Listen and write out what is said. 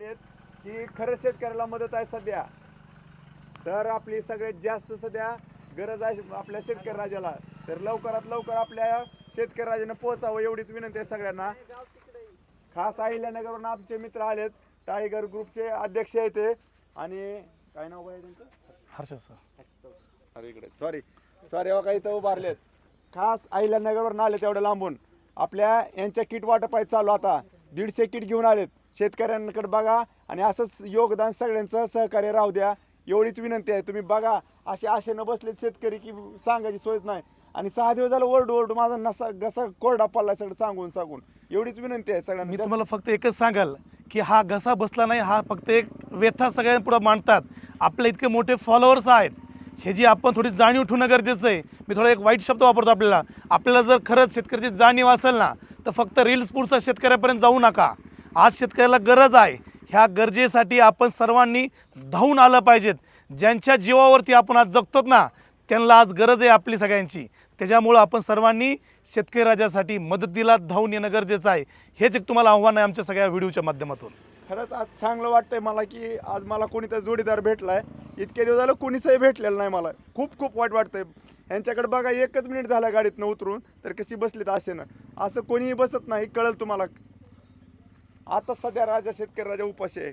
आलेत की खरं शेतकऱ्याला मदत आहे सध्या. तर आपली सगळ्यात जास्त सध्या गरज आहे आपल्या शेतकरी राजाला. तर लवकरात लवकर आपल्या शेतकरी राजाने पोहोचावं एवढीच विनंती आहे सगळ्यांना. खास अहिल्यानगरवरून आमचे मित्र आलेत. टायगर ग्रुपचे अध्यक्ष आहेत ते. आणि काय नाव आहे त्यांचं हर्षद सर. अरे इकडे. सॉरी सॉरी काही इथं उभारलेत. खास अहिल्यानगरवरून आले तेवढ्या लांबून. आपल्या यांच्या किट वाटप आहे चालू आता. दीडशे किट घेऊन आलेत. शेतकऱ्यांकडे बघा आणि असंच योगदान सगळ्यांचं सहकार्य राहू द्या. एवढीच विनंती आहे तुम्ही बघा. असे आशेनं बसलेत शेतकरी की सांगायची सोयच नाही. आणि सहा दिवस झालं ओरडू ओरडू माझा नसा घसा कोरडा पडला सगळं सांगून सांगून. एवढीच विनंती आहे मी तुम्हाला फक्त एकच सांगाल की हा घसा बसला नाही हा फक्त एक व्यथा सगळ्यांपुढे मांडतात. आपले इतके मोठे फॉलोअर्स आहेत. हे जी आपण थोडी जाणीव ठेवणं गरजेचं आहे. मी थोडा एक वाईट शब्द वापरतो आपल्याला. आपल्याला जर खरंच शेतकऱ्याची जाणीव असेल ना तर फक्त रील्स पुढचा शेतकऱ्यापर्यंत जाऊ नका. आज शेतकऱ्याला गरज आहे. ह्या गरजेसाठी आपण सर्वांनी धावून आलं पाहिजेत. ज्यांच्या जीवावरती आपण आज जगतोत ना त्यांना आज गरज आहे आपली सगळ्यांची. त्याच्यामुळं आपण सर्वांनी शेतकरी राजासाठी मदतीला धावून येणं गरजेचं आहे. हेच एक तुम्हाला आव्हान आहे आमच्या सगळ्या व्हिडिओच्या माध्यमातून. खरंच आज चांगलं वाटतंय मला की आज मला कोणीतरी जोडीदार भेटलाय. इतके दिवस झालं कोणीचही भेटलेलं नाही मला. खूप खूप वाईट वाटतंय. यांच्याकडे बघा एकच मिनिट झाला गाडीतनं उतरून तर कशी बसलीत असेनं. असं कोणीही बसत नाही कळेल तुम्हाला. आता सध्या राजा शेतकरी राजा उपाशी आहे.